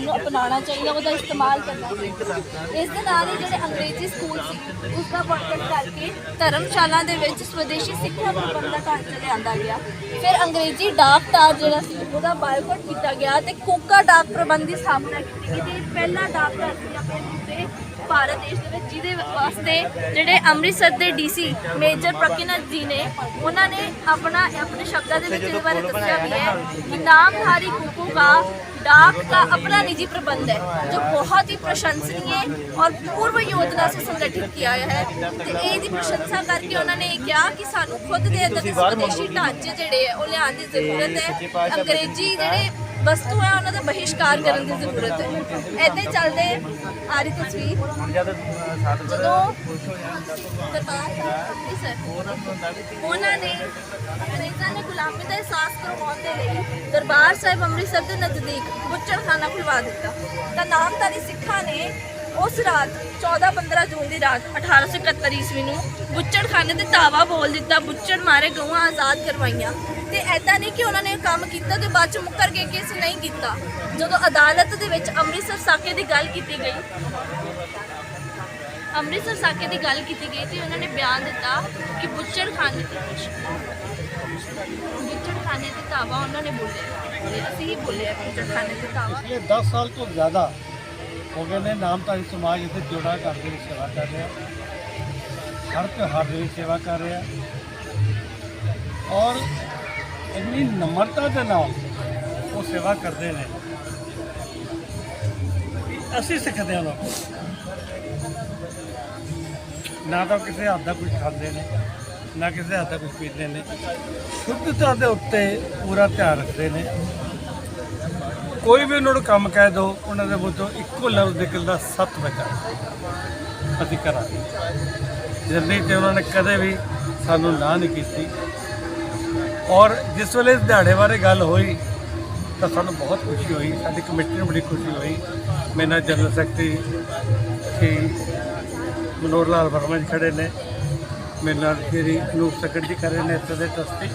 ਵਿਦੇਸ਼ੀ ਨੂੰ ਅਪਣਾਉਣਾ ਚਾਹੀਦਾ, ਉਹਦਾ ਇਸਤੇਮਾਲ ਕਰਨਾ ਚਾਹੀਦਾ। ਇਸ ਦੇ ਨਾਲ ਹੀ ਜਿਹੜੇ ਅੰਗਰੇਜ਼ੀ ਸਕੂਲ ਸੀ ਉਸ ਦਾ ਬੰਕਟ ਕਰਕੇ ਧਰਮਸ਼ਾਲਾ ਦੇ ਵਿੱਚ ਸਵਦੇਸ਼ੀ ਸਿੱਖਿਆ ਪ੍ਰਬੰਧ ਦਾ ਢਾਂਚਾ ਲਿਆਂਦਾ ਗਿਆ। ਫਿਰ ਅੰਗਰੇਜ਼ੀ ਡਾਕ ਟਾਰ ਜਿਹੜਾ ਸੀ, ਉਹਦਾ ਬਾਇਕਾਟ ਕੀਤਾ ਗਿਆ ਤੇ ਕੋਕਾ ਡਾਕ ਪ੍ਰਬੰਧ ਦੀ ਸਥਾਪਨਾ ਕੀਤੀ ਗਈ ਤੇ ਪਹਿਲਾ ਡਾਕ ਘਰ ਸੀ ਆਪਣੇ ਪੂਰੇ ਭਾਰਤ ਦੇਸ਼ ਦੇ ਵਿੱਚ, ਜਿਹਦੇ ਵਾਸਤੇ ਜਿਹੜੇ ਅੰਮ੍ਰਿਤਸਰ ਦੇ ਡੀਸੀ ਮੇਜਰ ਪ੍ਰਕਿਨਤ ਜੀ ਨੇ, ਉਹਨਾਂ ਨੇ ਆਪਣਾ, ਆਪਣੇ ਸ਼ਬਦਾਂ ਦੇ ਵਿੱਚ ਇਹਦੇ ਬਾਰੇ ਦੱਸਿਆ ਵੀ ਹੈ ਕਿ ਨਾਮਧਾਰੀ ਕੁਕੂ का डाक का अपना निजी प्रबंध है जो बहुत ही प्रशंसनीय और पूर्व योजना से संगठित किया है ਤੇ ਇਹ ਦੀ ਪ੍ਰਸ਼ੰਸਾ ਕਰਕੇ ਉਹਨਾਂ ਨੇ ਇਹ ਕਿਹਾ ਕਿ ਸਾਨੂੰ ਖੁਦ ਦੇ ਅੰਦਰ ਦੇ ਸਵਦੇਸ਼ੀ ਢਾਂਚੇ ਜਿਹੜੇ ਹੈ ਉਹ ਲਿਆਉਣ ਦੀ ਜ਼ਰੂਰਤ ਹੈ ਅੰਗਰੇਜ਼ੀ ਜਿਹੜੇ ਵਸਤੂ ਹੈ ਉਹਨਾਂ ਦਾ ਬਹਿਸ਼ਕਾਰ ਕਰਨ ਦੀ ਜ਼ਰੂਰਤ ਹੈ ਐਦਾਂ ਹੀ ਚੱਲਦੇ ਆ ਰਹੀ ਤਸਵੀਰ ਹੁਣ ਜਦ ਸਾਧ ਜਦੋਂ ਦਰਬਾਰ ਸਾਹਿਬ ਅੰਮ੍ਰਿਤਸਰ ਉਹਨਾਂ ਨੇ ਅੰਗਰੇਜ਼ਾਂ ਨੇ ਗੁਲਾਮੀ ਦਾ ਅਹਿਸਾਸ ਕਰਵਾਉਣ ਦੇ ਲਈ ਦਰਬਾਰ ਸਾਹਿਬ ਅੰਮ੍ਰਿਤਸਰ ਦੇ ਨਜ਼ਦੀਕ ਬੁੱਚੜਖਾਨਾ ਖੁਲਵਾ ਦਿੱਤਾ। ਤਾਂ ਨਾਮਧਾਰੀ ਸਿੱਖਾਂ ਨੇ ਉਸ ਰਾਤ 14-15 ਜੂਨ ਦੀ ਰਾਤ 1871 ਈਸਵੀ ਨੂੰ ਬੁੱਚੜਖਾਨੇ ਤੇ ਧਾਵਾ ਬੋਲ ਦਿੱਤਾ, ਬੁੱਚੜ ਮਾਰੇ ਗਊਆਂ ਆਜ਼ਾਦ ਕਰਵਾਈਆਂ। ਤੇ ਐਦਾਂ ਨਹੀਂ ਕਿ ਉਹਨਾਂ ਨੇ ਕੰਮ ਕੀਤਾ ਤੇ ਬਾਅਦ ਚ ਮੁੱਕਰ ਗਏ ਕਿ ਨਹੀਂ ਕੀਤਾ। ਜਦੋਂ ਅਦਾਲਤ ਦੇ ਵਿੱਚ ਅੰਮ੍ਰਿਤਸਰ ਸਾਕੇ ਦੀ ਗੱਲ ਕੀਤੀ ਗਈ, ਅੰਮ੍ਰਿਤਸਰ ਸਾਕੇ ਦੀ ਗੱਲ ਕੀਤੀ ਗਈ ਤੇ ਉਹਨਾਂ ਨੇ ਬਿਆਨ ਦਿੱਤਾ ਕਿ ਬੁੱਚੜ ਖਾਨੇ ਤੇ ਬੁੱਚੜਖਾਨੇ ਤੇ ਧਾਵਾ ਉਹਨਾਂ ਨੇ ਬੋਲਿਆ। ਤੇ ਅਸੀਂ ਹੀ ਬੋਲਿਆ ਬੁੱਚੜ ਖਾਨੇ ਤੇ ਧਾਵਾ ਇਹ 10 ਸਾਲ ਤੋਂ ਜ਼ਿਆਦਾ ਹੋ ਗਏ ਨੇ ਨਾਮਧਾਰੀ ਸਮਾਜ ਇੱਥੇ ਜੋੜਾ ਕਰਦੇ ਦੀ ਸੇਵਾ ਕਰ ਰਿਹਾ। ਹਰ ਤਿਉਹਾਰ ਦੇ ਵਿੱਚ ਸੇਵਾ ਕਰ ਰਿਹਾ। ਔਰ ਇੰਨੀ ਨਮਰਤਾ ਦੇ ਨਾਲ ਉਹ ਸੇਵਾ ਕਰਦੇ ਨੇ। ਅਸੀਂ ਸਿੱਖਦੇ ਹਾਂ ਲੋਕ ਨਾ। ਤਾਂ ਕਿਸੇ ਹੱਥ ਦਾ ਕੁਝ ਖਾਂਦੇ ਨੇ। ਨਾ ਕਿਸੇ ਹੱਥ ਦਾ ਕੁਝ ਪੀਂਦੇ ਨੇ। ਸ਼ੁੱਧਤਾ ਦੇ ਉੱਤੇ ਪੂਰਾ ਧਿਆਨ ਰੱਖਦੇ ਨੇ। ਕੋਈ ਵੀ ਉਹਨਾਂ ਨੂੰ ਕੰਮ ਕਹਿ ਦੋ, ਉਹਨਾਂ ਦੇ ਮੂੰਹ ਤੋਂ ਇੱਕੋ ਲਫ਼ਜ਼ ਨਿਕਲਦਾ, ਸੱਤ ਵਜਾ। ਅਸੀਂ ਕਰਾਂਗੇ। ਜਿੰਨੀ ਤੇ ਉਹਨਾਂ ਨੇ ਕਦੇ ਵੀ ਸਾਨੂੰ ਨਾ ਨਹੀਂ ਕੀਤੀ। ਔਰ ਜਿਸ ਵੇਲੇ ਇਸ ਦਿਹਾੜੇ ਬਾਰੇ ਗੱਲ ਹੋਈ, ਤਾਂ ਸਾਨੂੰ ਬਹੁਤ ਖੁਸ਼ੀ ਹੋਈ। ਸਾਡੀ ਕਮੇਟੀ ਨੂੰ ਬੜੀ ਖੁਸ਼ੀ ਹੋਈ। ਮੇਰੇ ਨਾਲ ਜਨਰਲ ਸੈਕਟਰੀ ਸ਼੍ਰੀ ਮਨੋਹਰ ਲਾਲ ਵਰਮਾ ਜੀ ਖੜੇ ਨੇ। ਮੇਰੇ ਨਾਲ ਸ਼੍ਰੀ ਅਨੂਪ ਸਕਰ ਜੀ ਕਰ ਰਹੇ ਨੇ ਇੱਥੇ ਦੇ ਟਰਸਟੀ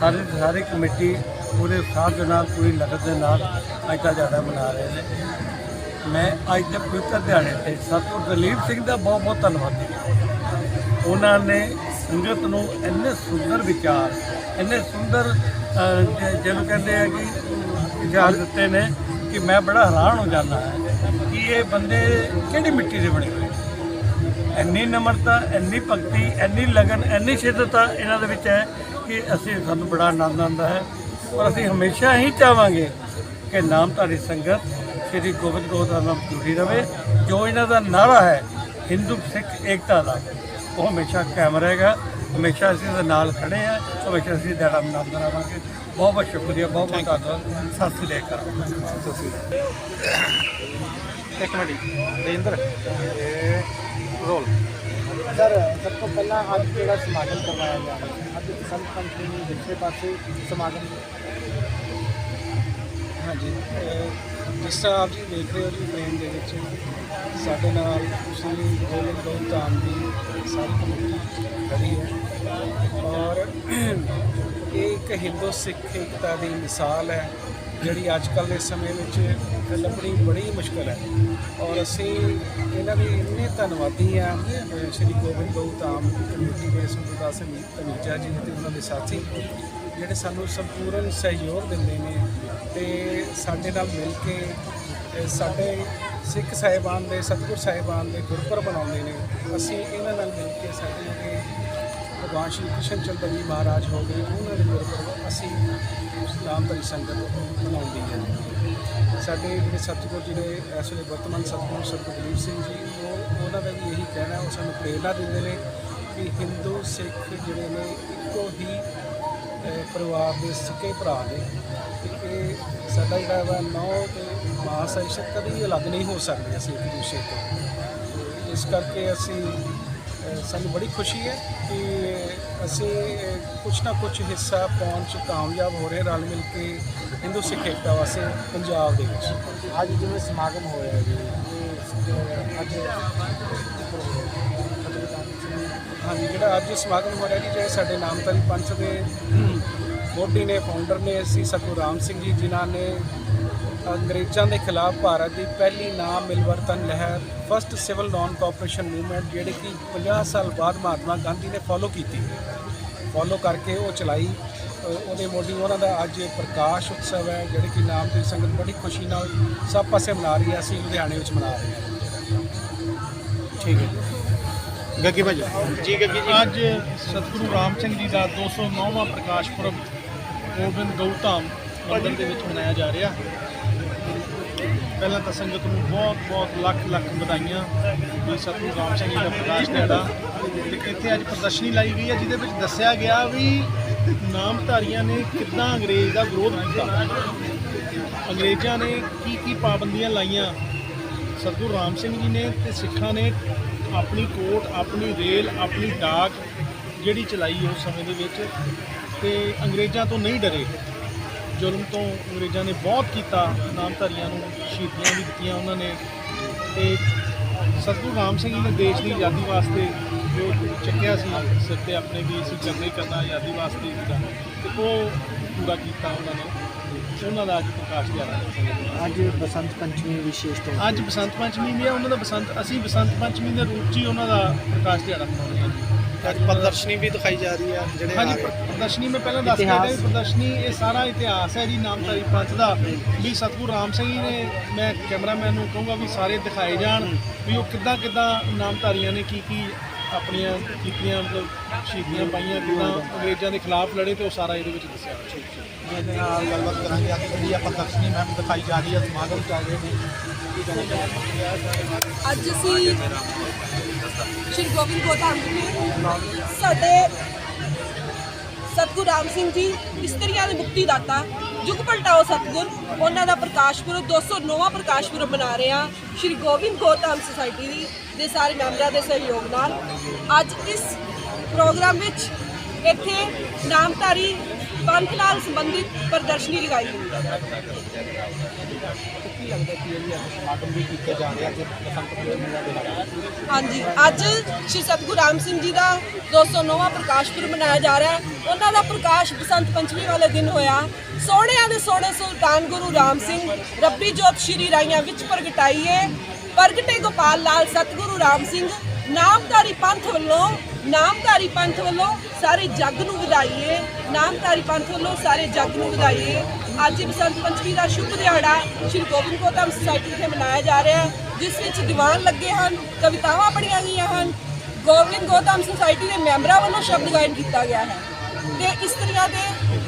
ਸਾਰੇ ਦੀ ਸਾਰੀ ਕਮੇਟੀ ਪੂਰੇ ਉਤਸ਼ਾਹ ਦੇ ਨਾਲ, ਪੂਰੀ ਲਗਤ ਦੇ ਨਾਲ ਅੱਜ ਦਾ ਜ਼ਿਆਦਾ ਮਨਾ ਰਹੇ ਨੇ। ਮੈਂ ਅੱਜ ਦੇ ਪਵਿੱਤਰ ਦਿਹਾੜੇ ਤੇ ਸਤਿਗੁਰ ਦਲੀਪ ਸਿੰਘ ਦਾ ਬਹੁਤ ਬਹੁਤ ਧੰਨਵਾਦੀ ਹਾਂ। ਉਹਨਾਂ ਨੇ ਸੰਗਤ ਨੂੰ ਇੰਨੇ ਸੁੰਦਰ ਵਿਚਾਰ, ਇੰਨੇ ਸੁੰਦਰ ਜਿਹਨੂੰ ਕਹਿੰਦੇ ਆ ਕਿ ਵਿਚਾਰ ਦਿੱਤੇ ਨੇ ਕਿ ਮੈਂ ਬੜਾ ਹੈਰਾਨ ਹੋ ਜਾਂਦਾ ਕਿ ਇਹ ਬੰਦੇ ਕਿਹੜੀ ਮਿੱਟੀ ਦੇ ਬਣੇ ਹੋਏ ਇੰਨੀ ਨਮਰਤਾ ਇੰਨੀ ਭਗਤੀ ਇੰਨੀ ਲਗਨ ਇੰਨੀ ਸ਼ਿੱਦਤ ਇਹਨਾਂ ਦੇ ਵਿੱਚ ਹੈ ਕਿ ਅਸੀਂ ਸਾਨੂੰ ਬੜਾ ਆਨੰਦ ਆਉਂਦਾ ਹੈ। ਔਰ ਅਸੀਂ ਹਮੇਸ਼ਾ ਹੀ ਚਾਹਾਂਗੇ ਕਿ ਨਾਮਧਾਰੀ ਸੰਗਤ ਸ੍ਰੀ ਗੋਬਿੰਦ ਗੋਤ ਦਾ ਨਾਮ ਜੁੜੀ ਰਵੇ। ਜੋ ਇਹਨਾਂ ਦਾ ਨਾਰਾ ਹੈ ਹਿੰਦੂ ਸਿੱਖ ਏਕਤਾ ਦਾ ਉਹ ਹਮੇਸ਼ਾ ਕਾਇਮ ਰਹੇਗਾ। ਹਮੇਸ਼ਾ ਅਸੀਂ ਇਹਦੇ ਨਾਲ ਖੜੇ ਆ ਹਮੇਸ਼ਾ ਅਸੀਂ ਦਿਹਾੜਾ ਮਨਾਉਂਦੇ ਰਹਾਂਗੇ ਬਹੁਤ ਬਹੁਤ ਸ਼ੁਕਰੀਆ ਬਹੁਤ ਬਹੁਤ ਧੰਨਵਾਦ। ਸਤਿ ਸ੍ਰੀ ਅਕਾਲ। ਇੱਕ ਮਿੰਟ ਦੇਂਦਰ ਰੋਲ ਸਰ ਸਭ ਤੋਂ ਪਹਿਲਾਂ ਅੱਜ ਜਿਹੜਾ ਸਮਾਗਮ ਕਰਵਾਇਆ ਜਾ ਰਿਹਾ ਹੈ ਅੱਜ ਸੰਤ ਪੰਥੀ ਨੂੰ ਦੂਸਰੇ ਪਾਸੇ ਸਮਾਗਮ ਹਾਂਜੀ ਅਹ ਜਿਸ ਤਰ੍ਹਾਂ ਆਪ ਜੀ ਦੇਖ ਰਹੇ ਹੋ ਜੀ ਟ੍ਰੇਨ ਦੇ ਵਿੱਚ ਸਾਡੇ ਨਾਲ ਸ਼੍ਰੀ ਗੋਬਿੰਦ ਗੌਤ ਧਾਮ ਦੀ ਸਾਰੀ ਕਮੇਟੀ ਖੜੀ ਹੈ ਔਰ ਇਹ ਇੱਕ ਹਿੰਦੂ ਸਿੱਖ ਏਕਤਾ ਦੀ ਮਿਸਾਲ ਹੈ ਜਿਹੜੀ ਅੱਜ ਕੱਲ੍ਹ ਦੇ ਸਮੇਂ ਵਿੱਚ ਲੱਭਣੀ ਬੜੀ ਮੁਸ਼ਕਲ ਹੈ। ਔਰ ਅਸੀਂ ਇਹਨਾਂ ਦੇ ਇੰਨੇ ਧੰਨਵਾਦੀ ਆ ਸ਼੍ਰੀ ਗੋਬਿੰਦ ਗੌਤ ਧਾਮ ਦੀ ਕਮੇਟੀ ਦੇ ਸੁਬੇਦਾਰ ਸਿੰਘ ਧਨੀਜਾ ਜੀ ਤੇ ਉਹਨਾਂ ਦੇ ਸਾਥੀ ਜਿਹੜੇ ਸਾਨੂੰ ਸੰਪੂਰਨ ਸਹਿਯੋਗ ਦਿੰਦੇ ਨੇ ਤੇ ਸਾਡੇ ਨਾਲ ਮਿਲ ਕੇ ਸਾਡੇ ਸਿੱਖ ਸਾਹਿਬਾਨ ਦੇ, ਸਤਿਗੁਰ ਸਾਹਿਬਾਨ ਦੇ ਗੁਰਪੁਰਬ ਬਣਾਉਂਦੇ ਨੇ। ਅਸੀਂ ਇਹਨਾਂ ਨਾਲ ਮਿਲ ਕੇ ਸਾਡੇ ਭਗਵਾਨ ਸ਼੍ਰੀ ਕ੍ਰਿਸ਼ਨ ਚੰਦਰ ਜੀ ਮਹਾਰਾਜ ਹੋ ਗਏ, ਉਹਨਾਂ ਦੇ ਗੁਰਪੁਰਬ ਅਸੀਂ ਨਾਮਧਾਰੀ ਸੰਗਤ ਮਨਾਉਂਦੀ ਹੈ। ਸਾਡੇ ਜਿਹੜੇ ਸਤਿਗੁਰ ਜਿਹੜੇ ਇਸ ਵੇਲੇ ਵਰਤਮਾਨ ਸਤਿਗੁਰ ਸਤਿਗੁਰ ਦਲੀਪ ਸਿੰਘ ਜੀ, ਉਹ ਉਹਨਾਂ ਦਾ ਵੀ ਇਹੀ ਕਹਿਣਾ ਉਹ ਸਾਨੂੰ ਪ੍ਰੇਰਣਾ ਦਿੰਦੇ ਨੇ ਕਿ ਹਿੰਦੂ, ਸਿੱਖ ਜਿਹੜੇ ਨੇ, ਇੱਕੋ ਹੀ ਪਰਿਵਾਰ ਦੇ ਸਿੱਕੇ ਭਰਾ ਨੇ। ਤੇ ਸਾਡਾ ਜਿਹੜਾ ਵਾ ਨੌ ਤੇ ਮਹਾਸਾਇਸ਼ਕ ਕਦੀ ਅਲੱਗ ਨਹੀਂ ਹੋ ਸਕਦੇ ਅਸੀਂ ਇੱਕ ਦੂਸਰੇ ਤੋਂ। ਇਸ ਕਰਕੇ ਅਸੀਂ ਸਾਨੂੰ ਬੜੀ ਖੁਸ਼ੀ ਹੈ ਕਿ ਅਸੀਂ ਕੁਛ ਨਾ ਕੁਛ ਹਿੱਸਾ ਪਾਉਣ 'ਚ ਕਾਮਯਾਬ ਹੋ ਰਹੇ ਰਲ ਮਿਲ ਕੇ ਹਿੰਦੂ ਸਿੱਖ ਏਕਤਾ ਵਾਸਤੇ ਪੰਜਾਬ ਦੇ ਵਿੱਚ। ਅੱਜ ਜਿਵੇਂ ਸਮਾਗਮ ਹੋਇਆ ਜੀ ਅੱਜ ਹਾਂਜੀ ਜਿਹੜਾ ਅੱਜ ਸਮਾਗਮ ਹੋ ਰਿਹਾ ਜੀ ਜਿਹੜੇ ਸਾਡੇ ਨਾਮਧਾਰੀ ਪੰਥ ਦੇ ਮੋਢੀ ਨੇ ਫਾਊਂਡਰ ਨੇ ਅਸੀਂ ਸਤਿਗੁਰੂ ਰਾਮ ਸਿੰਘ ਜੀ ਜਿਨ੍ਹਾਂ ਨੇ ਅੰਗਰੇਜ਼ਾਂ ਦੇ ਖਿਲਾਫ ਭਾਰਤ ਦੀ ਪਹਿਲੀ ਨਾਮ ਮਿਲਵਰਤਨ ਲਹਿਰ first civil non cooperation movement ਜਿਹੜੀ ਕਿ 50 ਸਾਲ ਬਾਅਦ ਮਹਾਤਮਾ ਗਾਂਧੀ ਨੇ ਫੋਲੋ ਕੀਤੀ। ਫੋਲੋ ਕਰਕੇ ਉਹ ਚਲਾਈ। ਉਹਦੇ ਮੋਢੀ ਉਹਨਾਂ ਦਾ ਅੱਜ ਪ੍ਰਕਾਸ਼ ਉਤਸਵ ਹੈ ਜਿਹੜੇ ਕਿ ਨਾਮ ਦੀ ਸੰਗਤ ਬੜੀ ਖੁਸ਼ੀ ਨਾਲ ਸਭ ਪਾਸੇ ਮਨਾ ਰਹੀ ਹੈ ਅਸੀਂ ਲੁਧਿਆਣੇ ਵਿੱਚ ਮਨਾ ਰਹੇ ਹਾਂ। ਠੀਕ ਹੈ ਗੱਗੀ ਭਾਜੀ। ਜੀ ਗੱਗੀ ਜੀ। ਅੱਜ ਸਤਿਗੁਰੂ ਰਾਮ ਸਿੰਘ ਜੀ ਦਾ 209ਵਾਂ ਪ੍ਰਕਾਸ਼ ਪੁਰਬ ਗੋਬਿੰਦ ਗਊਧਾਮ ਮੰਦਿਰ ਦੇ ਵਿੱਚ ਮਨਾਇਆ ਜਾ ਰਿਹਾ। ਪਹਿਲਾਂ ਤਾਂ ਸੰਗਤ ਨੂੰ ਬਹੁਤ ਬਹੁਤ ਲੱਖ ਲੱਖ ਵਧਾਈਆਂ ਵੀ ਸਤਿਗੁਰੂ ਰਾਮ ਸਿੰਘ ਜੀ ਦਾ ਪ੍ਰਕਾਸ਼ ਦਿਹਾੜਾ। ਤੇ ਇੱਥੇ ਅੱਜ ਪ੍ਰਦਰਸ਼ਨੀ ਲਾਈ ਗਈ ਹੈ, ਜਿਹਦੇ ਵਿੱਚ ਦੱਸਿਆ ਗਿਆ ਵੀ ਨਾਮਧਾਰੀਆਂ ਨੇ ਕਿੱਦਾਂ ਅੰਗਰੇਜ਼ ਦਾ ਵਿਰੋਧ ਕੀਤਾ। ਅੰਗਰੇਜ਼ਾਂ ਨੇ ਕੀ ਕੀ ਪਾਬੰਦੀਆਂ ਲਾਈਆਂ? ਸਤਿਗੁਰੂ ਰਾਮ ਸਿੰਘ ਜੀ ਨੇ ਤੇ ਸਿੱਖਾਂ ਨੇ ਆਪਣੀ ਕੋਟ, ਆਪਣੀ ਰੇਲ, ਆਪਣੀ ਡਾਕ ਜਿਹੜੀ ਚਲਾਈ ਉਸ ਸਮੇਂ ਦੇ ਵਿੱਚ। ਤੇ ਅੰਗਰੇਜ਼ਾਂ ਤੋਂ ਨਹੀਂ ਡਰੇ। ਜ਼ੁਲਮ ਤੋਂ ਅੰਗਰੇਜ਼ਾਂ ਨੇ ਬਹੁਤ ਕੀਤਾ ਨਾਮਧਾਰੀਆਂ ਨੂੰ ਸ਼ਹੀਦੀਆਂ ਵੀ ਦਿੱਤੀਆਂ ਉਹਨਾਂ ਨੇ। ਤੇ ਸਤਿਗੁਰੂ ਰਾਮ ਸਿੰਘ ਜੀ ਨੇ ਦੇਸ਼ ਦੀ ਆਜ਼ਾਦੀ ਵਾਸਤੇ ਜੋ ਚੱਕਿਆ ਸੀ ਸਿਰ ਤੇ ਆਪਣੇ ਵੀ ਅਸੀਂ ਕਰਨਾ ਹੀ ਕਰਨਾ ਆਜ਼ਾਦੀ ਵਾਸਤੇ ਜਿਹੜਾ ਤੇ ਉਹ ਪੂਰਾ ਕੀਤਾ ਉਹਨਾਂ ਨੇ। ਉਹਨਾਂ ਦਾ ਅੱਜ ਪ੍ਰਕਾਸ਼ ਦਿਹਾੜਾ ਹੈ। ਅੱਜ ਬਸੰਤ ਪੰਚਮੀ ਵਿਸ਼ੇਸ਼ ਤੌਰ ਅੱਜ ਬਸੰਤ ਪੰਚਮੀ ਵੀ ਹੈ ਉਹਨਾਂ ਦਾ ਬਸੰਤ ਅਸੀਂ ਬਸੰਤ ਪੰਚਮੀ ਦੇ ਰੂਪ 'ਚ ਹੀ ਉਹਨਾਂ ਦਾ ਪ੍ਰਕਾਸ਼ ਦਿਹਾੜਾ ਮਨਾਉਂਦੇ ਹਾਂ। ਅੱਜ ਪ੍ਰਦਰਸ਼ਨੀ ਵੀ ਦਿਖਾਈ ਜਾ ਰਹੀ ਹੈ ਜਿਹੜੇ ਹਾਂਜੀ ਪ੍ਰ- ਪ੍ਰਦਰਸ਼ਨੀ ਮੈਂ ਪਹਿਲਾਂ ਦੱਸ ਕੇ। ਹਟਿਆ ਵੀ ਪ੍ਰਦਰਸ਼ਨੀ ਇਹ ਸਾਰਾ ਇਤਿਹਾਸ ਹੈ ਜੀ ਨਾਮਧਾਰੀ ਪੰਥ ਦਾ। ਵੀ ਸਤਿਗੁਰੂ ਰਾਮ ਸਿੰਘ ਜੀ ਨੇ ਮੈਂ ਕੈਮਰਾਮੈਨ ਨੂੰ ਕਹੂੰਗਾ ਵੀ ਸਾਰੇ ਦਿਖਾਏ ਜਾਣ ਵੀ ਉਹ ਕਿੱਦਾਂ ਕਿੱਦਾਂ ਨਾਮਧਾਰੀਆਂ ਨੇ ਕੀ ਕੀ ਆਪਣੀਆਂ ਕੀਤੀਆਂ ਮਤਲਬ ਸ਼ਹੀਦੀਆਂ ਪਾਈਆਂ ਕਿੱਦਾਂ ਅੰਗਰੇਜ਼ਾਂ ਦੇ ਖਿਲਾਫ ਲੜੇ ਤੇ ਉਹ ਸਾਰਾ ਇਹਦੇ ਵਿੱਚ ਦੱਸਿਆ। ਜਿਹਦੇ ਨਾਲ ਗੱਲਬਾਤ ਕਰਾਂਗੇ ਅੱਜ ਜਿਹੜੀ ਆਪਾਂ ਪ੍ਰਦਰਸ਼ਨੀ ਮੈਮ ਦਿਖਾਈ ਜਾ ਰਹੀ ਹੈ ਸਮਾਗਮ ਚੱਲ ਰਹੇ ਨੇ। ਅੱਜ ਅਸੀਂ ਸ਼੍ਰੀ ਗੋਬਿੰਦ ਗੋਧਾਮ ਜੀ ਸਾਡੇ ਸਤਿਗੁਰੂ ਰਾਮ ਸਿੰਘ ਜੀ ਇਸਤਰੀਆਂ ਦੇ ਮੁਕਤੀ ਦਾਤਾ ਯੁਗ ਪਲਟਾਓ ਸਤਿਗੁਰ, ਉਹਨਾਂ ਦਾ ਪ੍ਰਕਾਸ਼ ਪੁਰਬ 209ਵਾਂ ਪ੍ਰਕਾਸ਼ ਪੁਰਬ ਮਨਾ ਰਹੇ ਹਾਂ। ਸ਼੍ਰੀ ਗੋਬਿੰਦ ਗੋਧਾਮ ਸੁਸਾਇਟੀ ਦੀ ਦੇ ਸਾਰੇ ਮੈਂਬਰਾਂ ਦੇ ਸਹਿਯੋਗ ਨਾਲ। ਅੱਜ ਇਸ ਪ੍ਰੋਗਰਾਮ ਵਿੱਚ ਇੱਥੇ ਨਾਮਧਾਰੀ ਪੰਥ ਨਾਲ ਸੰਬੰਧਿਤ ਪ੍ਰਦਰਸ਼ਨੀ ਲਗਾਈ ਗਈ। ਹਾਂਜੀ, ਅੱਜ ਸ਼੍ਰੀ ਸਤਿਗੁਰੂ ਰਾਮ ਸਿੰਘ ਜੀ ਦਾ 209ਵਾਂ ਪ੍ਰਕਾਸ਼ ਪੁਰਬ ਮਨਾਇਆ ਜਾ ਰਿਹਾ ਹੈ। ਉਹਨਾਂ ਦਾ ਪ੍ਰਕਾਸ਼ ਬਸੰਤ ਪੰਚਮੀ ਵਾਲੇ ਦਿਨ ਹੋਇਆ। ਸੋਹਣਿਆਂ ਦੇ ਸੋਹਣੇ ਸੁਲਤਾਨ ਗੁਰੂ ਰਾਮ ਸਿੰਘ, ਰੱਬੀ ਜੋਤ ਸ਼੍ਰੀ ਰਾਈਆਂ ਵਿੱਚ ਪ੍ਰਗਟਾਈਏ। ਪ੍ਰਗਟੇ ਗੋਪਾਲ ਲਾਲ ਸਤਿਗੁਰੂ ਰਾਮ ਸਿੰਘ, ਨਾਮਧਾਰੀ ਪੰਥ ਵੱਲੋਂ, ਨਾਮਧਾਰੀ ਪੰਥ ਵੱਲੋਂ ਸਾਰੇ ਜੱਗ ਨੂੰ ਵਧਾਈਏ। ਨਾਮਧਾਰੀ ਪੰਥ ਵੱਲੋਂ ਸਾਰੇ ਜੱਗ ਨੂੰ ਵਧਾਈਏ। ਅੱਜ ਬਸੰਤ ਪੰਚਮੀ ਦਾ ਸ਼ੁਭ ਦਿਹਾੜਾ ਸ਼੍ਰੀ ਗੋਬਿੰਦ ਗੋਤਮ ਸੁਸਾਇਟੀ ਵਿਖੇ ਮਨਾਇਆ ਜਾ ਰਿਹਾ ਹੈ, ਜਿਸ ਵਿੱਚ ਦੀਵਾਨ ਲੱਗੇ ਹਨ, ਕਵਿਤਾਵਾਂ ਪੜ੍ਹੀਆਂ ਗਈਆਂ ਹਨ। ਗੋਬਿੰਦ ਗੋਤਮ ਸੁਸਾਇਟੀ ਦੇ ਮੈਂਬਰਾਂ ਵੱਲੋਂ ਸ਼ਬਦ ਗਾਇਨ ਕੀਤਾ ਗਿਆ ਹੈ। ਤੇ ਤਰ੍ਹਾਂ ਦੇ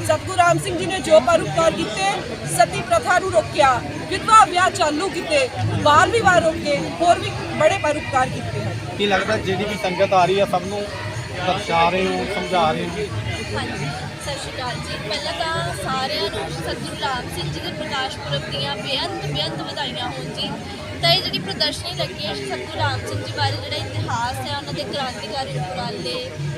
ਸਤਿਗੁਰੂ ਰਾਮ ਸਿੰਘ ਜੀ ਨੇ ਜੋ ਪਰਉਪਕਾਰ ਕੀਤੇ, ਸਤੀ ਪ੍ਰਥਾ ਨੂੰ ਰੋਕਿਆ, ਵਿਧਵਾ ਵਿਆਹ ਚਾਲੂ ਕੀਤੇ, ਬਾਲ ਵਿਵਾਹ ਰੋਕੇ, ਹੋਰ ਵੀ ਬੜੇ ਪਰਉਪਕਾਰ ਕੀਤੇ ਹਨ। ਕੀ ਲੱਗਦਾ ਜਿਹੜੀ ਵੀ ਸੰਗਤ ਆ ਰਹੀ ਹੈ, ਸਭ ਨੂੰ ਦਰਸਾ ਰਹੇ ਹੋ, ਸਮਝਾ ਰਹੇ ਹੋ? ਸਤਿ ਸ਼੍ਰੀ ਅਕਾਲ ਜੀ। ਪਹਿਲਾਂ ਤਾਂ ਸਾਰਿਆਂ ਨੂੰ ਸਤਿਗੁਰੂ ਰਾਮ ਸਿੰਘ ਜੀ ਦੇ ਪ੍ਰਕਾਸ਼ ਪੁਰਬ ਦੀਆਂ ਬੇਅੰਤ ਬੇਅੰਤ ਵਧਾਈਆਂ ਹੋਣ ਜੀ। ਤਾਂ ਇਹ ਜਿਹੜੀ ਪ੍ਰਦਰਸ਼ਨੀ ਲੱਗੀ ਹੈ ਸਤਿਗੁਰੂ ਰਾਮ ਸਿੰਘ ਜੀ ਬਾਰੇ ਜਿਹੜਾ ਇਤਿਹਾਸ ਹੈ, ਉਹਨਾਂ ਦੇ ਕ੍ਰਾਂਤੀਕਾਰੀ ਉਪਰਾਲੇ,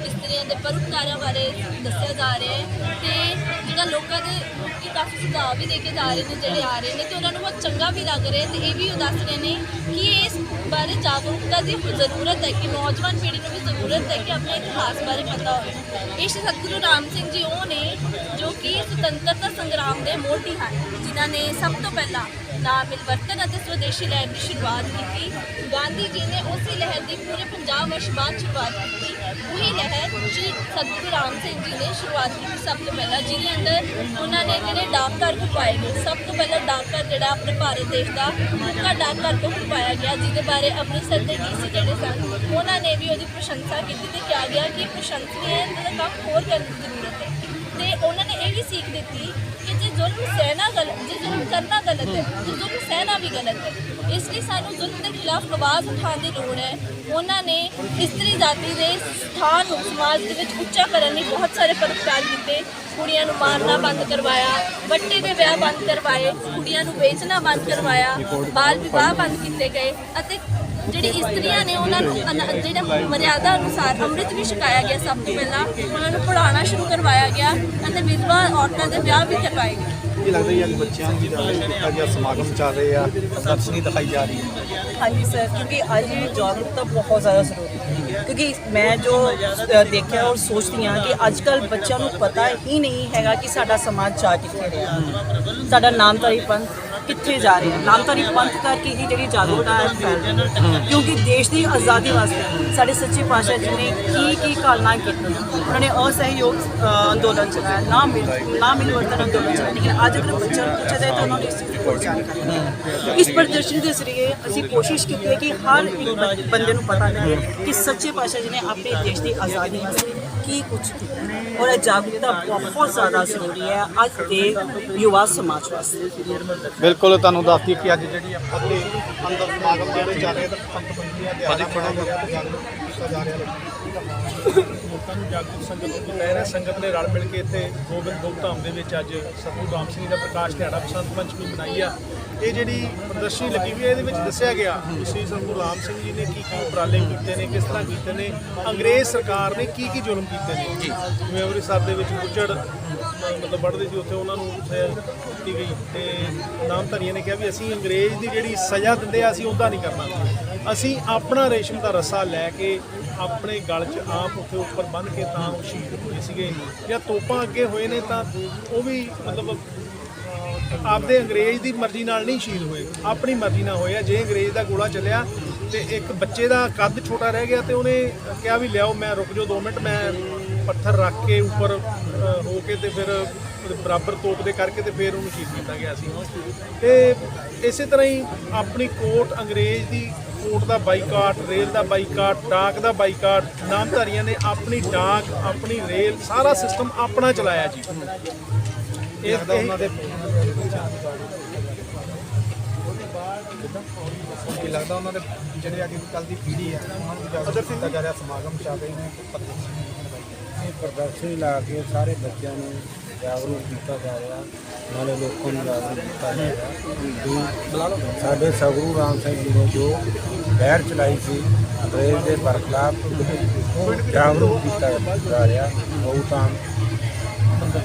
ਇਸਤਰੀਆਂ ਦੇ ਪਰਉਪਕਾਰਾਂ ਬਾਰੇ ਦੱਸਿਆ ਜਾ ਰਿਹਾ ਹੈ ਤੇ ਜਿਹੜਾ ਲੋਕਾਂ ਦੇ ਕਿ ਕਾਫੀ ਸੁਝਾਅ ਵੀ ਦੇ ਕੇ ਜਾ ਰਹੇ ਨੇ, ਜਿਹੜੇ ਆ ਰਹੇ ਨੇ ਤੇ ਉਹਨਾਂ ਨੂੰ ਬਹੁਤ ਚੰਗਾ ਵੀ ਲੱਗ ਰਿਹਾ ਤੇ ਇਹ ਵੀ ਉਹ ਦੱਸ ਰਹੇ ਨੇ ਕਿ ਇਸ ਬਾਰੇ ਜਾਗਰੂਕਤਾ ਦੀ ਜ਼ਰੂਰਤ ਹੈ, ਕਿ ਨੌਜਵਾਨ ਪੀੜ੍ਹੀ ਨੂੰ ਵੀ ਜ਼ਰੂਰਤ ਹੈ ਕਿ ਆਪਣੇ ਇਤਿਹਾਸ ਬਾਰੇ ਪਤਾ ਹੋਵੇ। ਇਹ ਸ਼੍ਰੀ ਸਤਿਗੁਰੂ ਰਾਮ ਸਿੰਘ ਜੀ ਉਹ ਨੇ ਜੋ ਕਿ ਸੁਤੰਤਰਤਾ ਸੰਗਰਾਮ ਦੇ ਮੋਢੀ ਹਨ, ਜਿਨ੍ਹਾਂ ਨੇ ਸਭ ਤੋਂ ਪਹਿਲਾਂ ਨਾਮ ਮਿਲਵਰਤਨ ਅਤੇ ਸਵਦੇਸ਼ੀ ਲਹਿਰ ਦੀ ਸ਼ੁਰੂਆਤ ਕੀਤੀ। ਗਾਂਧੀ ਜੀ ਨੇ ਉਸੇ ਲਹਿਰ ਦੀ ਪੂਰੇ ਪੰਜਾਬ ਵਰਸ਼ ਬਾਅਦ ਸ਼ੁਰੂਆਤ ਕੀਤੀ। ਉਹੀ ਲਹਿਰ ਸ਼੍ਰੀ ਸਤਿਗੁਰੂ ਰਾਮ ਸਿੰਘ ਜੀ ਨੇ ਸ਼ੁਰੂਆਤ ਕੀਤੀ। ਸਭ ਤੋਂ ਪਹਿਲਾਂ ਜਿਹਦੇ ਅੰਦਰ ਉਹਨਾਂ ਨੇ ਜਿਹੜੇ ਡਾਕਘਰ ਖੁਪਾਏ ਗਏ ਸਭ ਤੋਂ ਪਹਿਲਾਂ ਡਾਕਘਰ ਜਿਹੜਾ ਆਪਣੇ ਭਾਰਤ ਦੇਸ਼ ਦਾ ਮੁੱਢਲਾ ਡਾਕਘਰ ਤੋਂ ਖੁਪਾਇਆ ਗਿਆ, ਜਿਹਦੇ ਬਾਰੇ ਅੰਮ੍ਰਿਤਸਰ ਦੇ ਡੀਸੀ ਜਿਹੜੇ ਸਨ, ਉਹਨਾਂ ਨੇ ਵੀ ਉਹਦੀ ਪ੍ਰਸ਼ੰਸਾ ਕੀਤੀ ਤੇ ਕਿਹਾ ਗਿਆ ਕਿ ਪ੍ਰਸ਼ੰਸਨੀय ਦਾ ਕੰਮ ਹੋਰ ਕਰਨ ਦੀ ਜ਼ਰੂਰਤ ਹੈ। ਤੇ ਉਹਨਾਂ ਨੇ ਇਹ ਵੀ ਸੀਖ ਦਿੱਤੀ ਕਿ ਜੇ ਜ਼ੁਲਮ ਸਹਿਣਾ ਗਲਤ ਜੇ ਜ਼ੁਲਮ ਕਰਨਾ ਗਲਤ ਹੈ ਤੇ ਜ਼ੁਲਮ ਸਹਿਣਾ ਵੀ ਗਲਤ ਹੈ, ਇਸ ਲਈ ਸਾਨੂੰ ਜ਼ੁਲਮ ਦੇ ਖਿਲਾਫ ਆਵਾਜ਼ ਉਠਾਉਣ ਦੀ ਲੋੜ ਹੈ। ਉਹਨਾਂ ਨੇ ਇਸਤਰੀ ਜਾਤੀ ਦੇ ਸਥਾਨ ਨੂੰ ਸਮਾਜ ਦੇ ਵਿੱਚ ਉੱਚਾ ਕਰਨ ਲਈ ਬਹੁਤ ਸਾਰੇ ਪਰਉਪਕਾਰ ਕੀਤੇ। ਕੁੜੀਆਂ ਨੂੰ ਮਾਰਨਾ ਬੰਦ ਕਰਵਾਇਆ ਵੱਟੇ ਦੇ ਵਿਆਹ ਬੰਦ ਕਰਵਾਏ, ਕੁੜੀਆਂ ਨੂੰ ਵੇਚਣਾ ਬੰਦ ਕਰਵਾਇਆ, ਬਾਲ ਵਿਵਾਹ ਬੰਦ ਕੀਤੇ ਗਏ ਅਤੇ ਜਿਹੜੀ ਇਸਤਰੀਆਂ ਨੇ ਉਹਨਾਂ ਨੂੰ ਅਨ- ਜਿਹੜਾ ਮਰਿਆਦਾ ਅਨੁਸਾਰ ਅੰਮ੍ਰਿਤ ਵੀ ਛਕਾਇਆ ਗਿਆ ਸਭ ਤੋਂ ਪਹਿਲਾਂ ਉਹਨਾਂ ਨੂੰ ਪੜਾਉਣਾ ਸ਼ੁਰੂ ਕਰਵਾਇਆ ਗਿਆ ਅਤੇ ਵਿਧਵਾ ਔਰਤਾਂ ਦੇ ਵਿਆਹ ਵੀ ਕਰਵਾਏ ਗਏ। ਕੀ ਲੱਗਦਾ ਅੱਜ ਬੱਚਿਆਂ ਦੀ ਦਾ ਕੀਤਾ ਗਿਆ ਸਮਾਗਮ ਚੱਲ ਰਹੇ ਆ ਪ੍ਰਦਰਸ਼ਨੀ ਦਿਖਾਈ ਜਾ ਰਹੀ ਹੈ? ਹਾਂਜੀ ਸਰ ਕਿਉਂਕਿ ਅੱਜ ਜਾਗਰੂਕਤਾ ਬਹੁਤ ਜ਼ਿਆਦਾ ਜ਼ਰੂਰੀ ਹੈ। ਕਿਉਂਕਿ ਮੈਂ ਜੋ ਅ, ਦੇਖਿਆ ਔਰ ਸੋਚਦੀ ਹਾਂ ਕਿ ਅੱਜ ਕੱਲ ਬੱਚਿਆਂ ਨੂੰ ਪਤਾ ਹੀ ਨਹੀਂ ਹੈਗਾ ਕਿ ਸਾਡਾ ਸਮਾਜ ਜਾ ਕਿੱਥੇ ਰਿਹਾ। ਸਾਡਾ ਨਾਮਧਾਰੀ ਪੰਥ ਕਿੱਥੇ ਜਾ ਰਹੇ ਰਿਹਾ ਨਾਮਧਾਰੀ ਪੰਥ ਕਰਕੇ ਹੀ ਜਿਹੜੀ ਜਾਗਰੂਕਤਾ ਹੈ ਫੈਲ ਰਹੀ ਹੈ। ਕਿਉਂਕਿ ਦੇਸ਼ ਦੀ ਆਜ਼ਾਦੀ ਵਾਸਤੇ ਸਾਡੇ ਸੱਚੇ ਪਾਤਸ਼ਾਹ ਜੀ ਨੇ ਕੀ ਕੀ ਕਾਲਨਾ ਕੀਤੀਆਂ? ਉਹਨਾਂ ਨੇ ਅਸਹਿਯੋਗ ਅੰਦੋਲਨ ਚਲਾਇਆ, ਨਾ ਮਿਲ, ਨਾ ਮਿਲਵਰਤਨ ਅੰਦੋਲਨ ਚਲਾਇਆ, ਲੇਕਿਨ ਅੱਜ ਅਗਰ ਬੱਚਿਆਂ ਨੂੰ ਪੁੱਛਿਆ ਜਾਏ ਤਾਂ ਉਹਨਾਂ ਨੂੰ ਇਸ ਚੀਜ਼ ਦੀ ਕੋਈ ਜਾਣਕਾਰੀ ਨਹੀਂ ਇਸ ਪ੍ਰਦਰਸ਼ਨ ਦੇ ਜ਼ਰੀਏ ਅਸੀਂ ਕੋਸ਼ਿਸ਼ ਕੀਤੀ ਹੈ ਕਿ ਹਰ ਇੱਕ ਬੰਦੇ ਨੂੰ ਪਤਾ ਲੱਗੇ ਕਿ ਸੱਚੇ ਪਾਤਸ਼ਾਹ ਜੀ ਨੇ ਆਪਣੇ ਦੇਸ਼ ਦੀ ਆਜ਼ਾਦੀ ਵਾਸਤੇ ਕੀ ਕੁਝ ਕੀਤਾ। ਔਰ ਇਹ ਜਾਗਰੂਕਤਾ ਬਹੁਤ ਜ਼ਿਆਦਾ ਜ਼ਰੂਰੀ ਹੈ ਅੱਜ ਦੇ ਯੁਵਾ ਸਮਾਜ ਵਾਸਤੇ। ਬਿਲਕੁਲ। ਤੁਹਾਨੂੰ ਦੱਸਦੀ ਕਿ ਅੱਜ ਜਿਹੜੀ ਆਪਣੇ ਅੰਦਰ ਸਮਾਗਮ ਜਿਹੜੇ ਚੱਲ ਰਹੇ ਤਾਂ ਸੰਤ ਪੰਚਮੀ ਦਾ ਦਿਹਾੜਾ ਮਨਾਇਆ ਜਾ ਰਿਹਾ ਤੇ ਜਾਗਰੂਕ ਕੀਤਾ ਜਾ ਰਿਹਾ ਲੋਕਾਂ ਨੂੰ ਜਾਗਰੂਕ ਸੰਗਤ ਨੂੰ ਕਹਿ ਰਿਹਾ ਸੰਗਤ ਨੇ ਰਲ ਮਿਲ ਕੇ ਇੱਥੇ ਗੋਬਿੰਦ ਗੋਗ ਧਾਮ ਦੇ ਵਿੱਚ ਅੱਜ ਸਤਿਗੁਰੂ ਰਾਮ ਸਿੰਘ ਜੀ ਦਾ ਪ੍ਰਕਾਸ਼ ਦਿਹਾੜਾ ਬਸੰਤ ਪੰਚਮੀ ਮਨਾਈ ਆ। ਇਹ ਜਿਹੜੀ ਪ੍ਰਦਰਸ਼ਨੀ ਲੱਗੀ ਹੋਈ ਹੈ ਇਹਦੇ ਵਿੱਚ ਦੱਸਿਆ ਗਿਆ ਕਿ ਸ੍ਰੀ ਸਤਿਗੁਰੂ ਰਾਮ ਸਿੰਘ ਜੀ ਨੇ ਕੀ ਕੀ ਉਪਰਾਲੇ ਕੀਤੇ ਨੇ ਕਿਸ ਤਰ੍ਹਾਂ ਕੀਤੇ ਨੇ ਅੰਗਰੇਜ਼ ਸਰਕਾਰ ਨੇ ਕੀ ਕੀ ਜ਼ੁਲਮ ਕੀਤੇ ਨੇ? ਜਿਵੇਂ ਅੰਮ੍ਰਿਤਸਰ ਦੇ ਵਿੱਚ ਗੁੱਜੜ ਮਤਲਬ ਵੱਢਦੇ ਸੀ ਉੱਥੇ ਉਹਨਾਂ ਨੂੰ ਉੱਥੇ ਕੀਤੀ ਗਈ ਤੇ ਨਾਮਧਾਰੀਆਂ ਨੇ ਕਿਹਾ ਵੀ ਅਸੀਂ ਅੰਗਰੇਜ਼ ਦੀ ਜਿਹੜੀ ਸਜ਼ਾ ਦਿੰਦੇ ਆ ਅਸੀਂ ਉਹਦਾ ਨਹੀਂ ਕਰਨਾ। ਅਸੀਂ ਆਪਣਾ ਰੇਸ਼ਮ ਦਾ ਰੱਸਾ ਲੈ ਕੇ ਆਪਣੇ ਗਲ 'ਚ ਆਪ ਉੱਥੇ ਉੱਪਰ ਬੰਨ੍ਹ ਕੇ ਤਾਂ ਉਹ ਸ਼ਹੀਦ ਹੋਏ ਸੀਗੇ ਜਾਂ ਤੋਪਾਂ ਅੱਗੇ ਹੋਏ ਨੇ ਤਾਂ ਉਹ ਵੀ ਮਤਲਬ ਆਪਦੇ ਅੰਗਰੇਜ਼ ਦੀ ਮਰਜ਼ੀ ਨਾਲ ਨਹੀਂ ਸ਼ਹੀਦ ਹੋਏ। ਆਪਣੀ ਮਰਜ਼ੀ ਨਾਲ ਹੋਇਆ ਜੇ ਅੰਗਰੇਜ਼ ਦਾ ਗੋਲਾ ਚੱਲਿਆ ਤੇ ਇੱਕ ਬੱਚੇ ਦਾ ਕੱਦ ਛੋਟਾ ਰਹਿ ਗਿਆ ਤੇ ਉਹਨੇ ਕਿਹਾ ਵੀ ਲਿਆਓ, ਮੈਂ ਰੁਕ ਜਾਓ 2 ਮਿੰਟ, ਮੈਂ ਪੱਥਰ ਰੱਖ ਕੇ ਉੱਪਰ ਹੋ ਕੇ ਤੇ ਫਿਰ ਬਰਾਬਰ ਤੋਪ ਦੇ ਕਰਕੇ ਤੇ ਫਿਰ ਉਹਨੂੰ ਸ਼ਹੀਦ ਕੀਤਾ ਗਿਆ ਸੀ। ਤੇ ਇਸੇ ਤਰ੍ਹਾਂ ਹੀ ਆਪਣੀ ਕੋਰਟ ਅੰਗਰੇਜ਼ ਦੀ ਕੋਰਟ ਦਾ ਬਾਈਕਾਟ ਰੇਲ ਦਾ ਬਾਈਕਾਟ ਡਾਕ ਦਾ ਬਾਈਕਾਟ ਨਾਮਧਾਰੀਆਂ ਨੇ ਆਪਣੀ ਡਾਕ ਆਪਣੀ ਰੇਲ ਸਾਰਾ ਸਿਸਟਮ ਆਪਣਾ ਚਲਾਇਆ ਜੀ। ਇਹ ਲੱਗਦਾ ਉਹਨਾਂ ਦੇ ਕੀ ਲੱਗਦਾ ਉਹਨਾਂ ਦੇ ਜਿਹੜੇ ਅੱਜ ਕੱਲ ਦੀ ਪੀੜ੍ਹੀ ਹੈ ਉਹਨਾਂ ਨੂੰ ਜਾਗਰੂਕ ਕੀਤਾ ਜਾ ਰਿਹਾ ਸਮਾਗਮ ਚੱਲ ਰਹੇ ਨੇ ਪ੍ਰਦਰਸ਼ਨੀ ਲਾ ਕੇ ਸਾਰੇ ਬੱਚਿਆਂ ਨੂੰ ਜਾਗਰੂਕ ਕੀਤਾ ਜਾ ਰਿਹਾ, ਨਾਲੇ ਲੋਕਾਂ ਨੂੰ ਜਾਗਰੂਕ ਕੀਤਾ ਜਾ ਰਿਹਾ ਵੀ ਸਾਡੇ ਸਗਰੂ ਰਾਮ ਸਿੰਘ ਜੀ ਨੇ ਜੋ ਲਹਿਰ ਚਲਾਈ ਸੀ ਅੰਗਰੇਜ਼ ਦੇ ਬਰਖਲਾਫ ਉਹ ਜਾਗਰੂਕ ਕੀਤਾ ਜਾ ਰਿਹਾ, ਬਹੁਤਾਂ